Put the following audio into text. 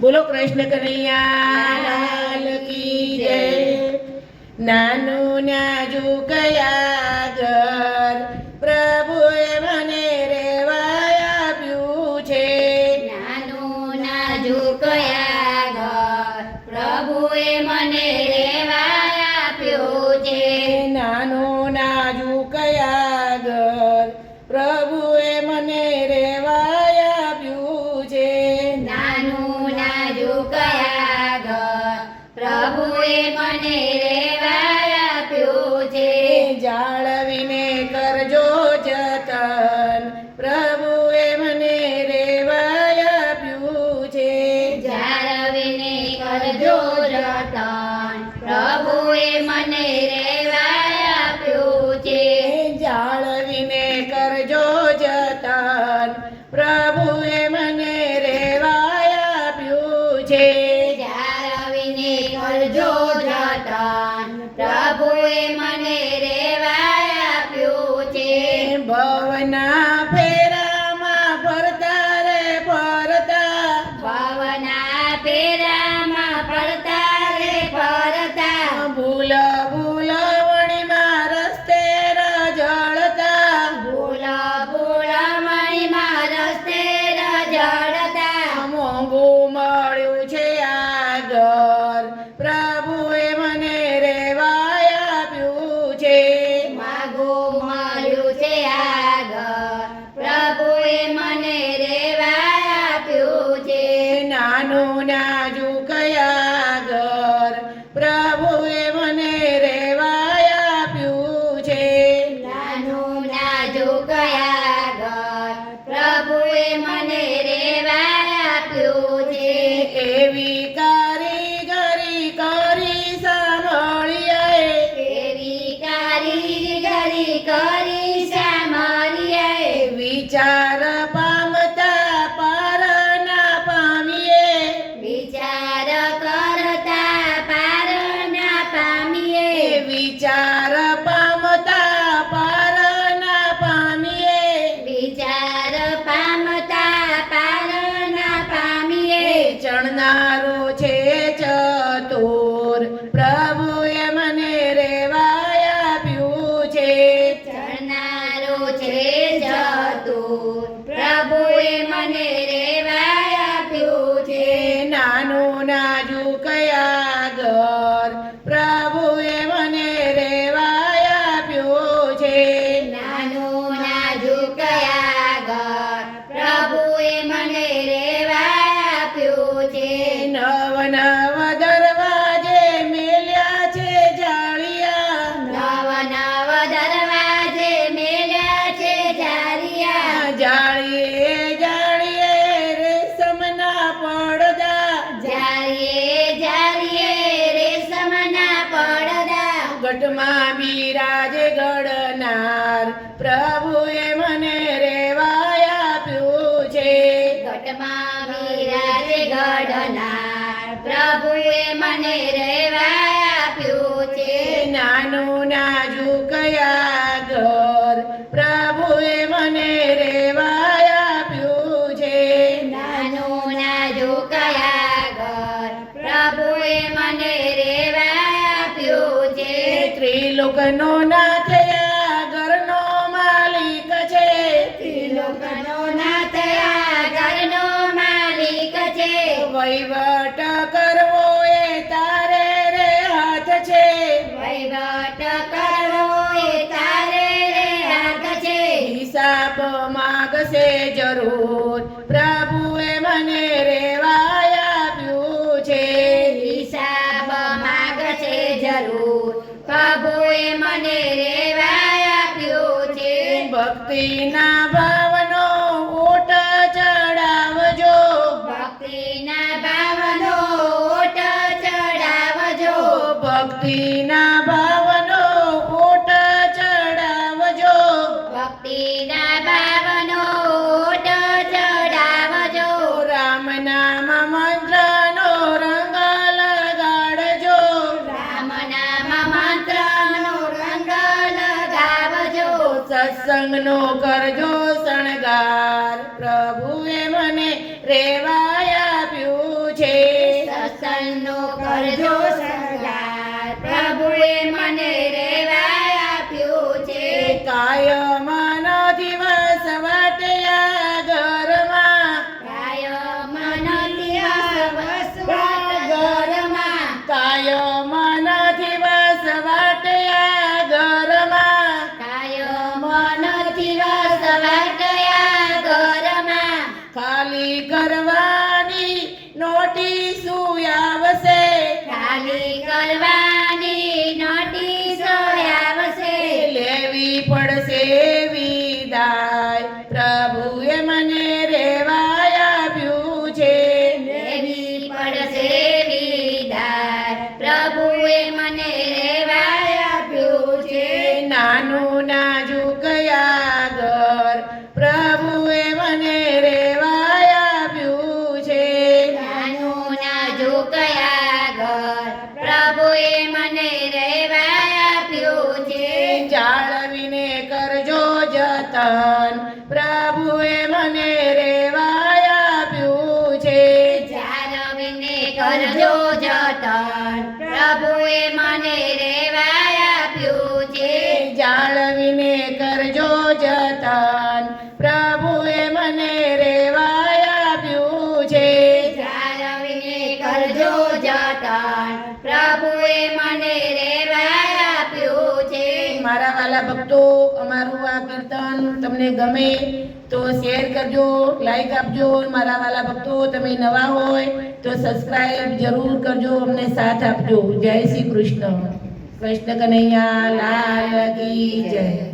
બોલો કૃષ્ણ કનૈયા કી જય. નાનું નાજુ કયા ઘર પ્રભુએ મને રેવાય આપ્યું છે. નાનું નાજુકયા ઘર પ્રભુએ મને રેવાય આપ્યું છે. નાનું નાજુ કયા ઘર પ્રભુએ મને રેવાય Hola. મને રેવા આપ્યો છે. એવી નવ દરવાજે મેલ્યા છે જાળિયા. નવ નવ દરવાજે મેલ્યા છે જારિયા જાળીએ જાળીએ રેશમના પડદા. જારીએ જારીએ રેશમના પડદા. ગઢમાં બિરાજે ગડનાર પ્રભુએ મને રેવાય આપ્યું છે. ઘટમાં મને રેવા આપ્યું છે નાનું નાજુ કયા ઘર પ્રભુએ મને રેવાય આપ્યું છે નાનું નાજુકયા ઘર પ્રભુએ મને રેવાય આપ્યું છે ત્રિલોકનો વહીવટ કરવો એ તારે રે હાથ છે. હિસાબ માગશે જરૂર. પ્રભુએ મને રેવાય આપ્યું છે. હિસાબ માગશે જરૂર. પ્રભુએ મને રેવાય આપ્યું છે. ભક્તિના ભાવનો ઓટ ચડાવજો. ભક્તિના ભાવનો ઓટ ચડાવજો. ભક્તિના નામ મંત્રનો રંગ લગાડજો. રામ નામ મંત્રનો રંગ લગાવજો સત્સંગનો કરજો શણગાર. પ્રભુએ મને રેવાય ખાલી કરજો જતન પ્રભુએ મને રેવાય આપ્યું છે જાળવીને કરજો જતન પ્રભુએ મને રેવાય આપ્યું છે જાળવીને કરજો જતન પ્રભુએ મને રેવાય આપ્યું છે મારા વાલા ભક્તો અમારું આ કીર્તન તમને ગમે તો શેર કરજો લાઈક આપજો, મારા વાલા ભક્તો, તમે નવા હોય તો સબસ્ક્રાઈબ જરૂર કરજો, અમને સાથ આપજો. જય શ્રી કૃષ્ણ. કૃષ્ણ કનૈયા, લાલ કી જય.